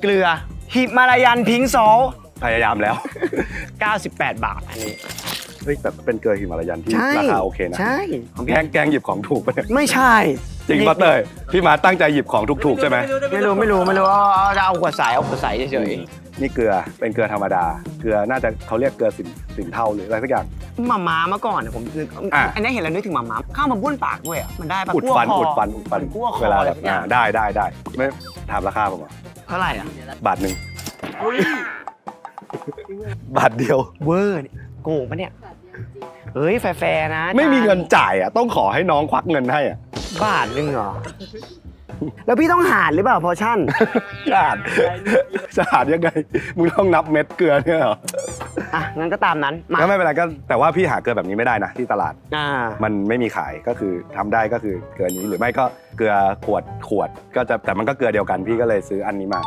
เกลือหิมาลายันพิงซอลพยายามแล้ว 98 บาทอันนี้ เฮ้ยแต่เป็นเกลือหิมาลายันที่ใช่ ราคาโอเคนะใช่ แกล้งแกล้งหยิบของถูกไปะเนี่ยไม่ใช่จริงปะเตยพี่มาตั้งใจหยิบของถูกๆใช่ไหมไม่รู้ไม่รู้ไม่รู้เอาเอาจะเอาขวดใสเอาขวดใสเฉยนี่เกลือเป็นเกลือธรรมดา เกลือน่าจะเขาเรียกเกลือสินสินเทาหรืออะไรสักอย่างๆหมาม้าเมื่อก่อนอะผมนึกอะ อันนี้เห็นแล้วนึกถึงหมาม้าข้าวมาบ้วนปากด้วยอะมันได้ปะอุดฟันคั่วคอุดฟันอุดฟันคั่วคอเวลาอะไรแบบสักอย่าอ่างได้ได้ได้ไม่ถามราคาผมอะ เท่าไหร่อะบาทหนึ่งบาทเดียว เวอร์นี่โกงปะเนี่ยเฮ้ยแฟร์ๆนะไม่มีเงินจ่ายอะต้องขอให้น้องควักเงินให้อะบาทหนึงเหรอ แล้วพี่ต้องหารหรือเปล่าพอชั่นจะหารจะหารยังไง มึงต้องนับเม็ดเกลือเนี่ยเหรออะงั้นก็ตามนั้น มา ก็ไม่เป็นไรก็แต่ว่าพี่หาเกลือแบบนี้ไม่ได้นะที่ตลาด อ่า มันไม่มีขายก็คือทำได้ก็คือเกลือนี้หรือไม่ก็เกลือขวดขวดก็จะแต่มันก็เกลือเดียวกันพี่ก็เลยซื้ออันนี้มา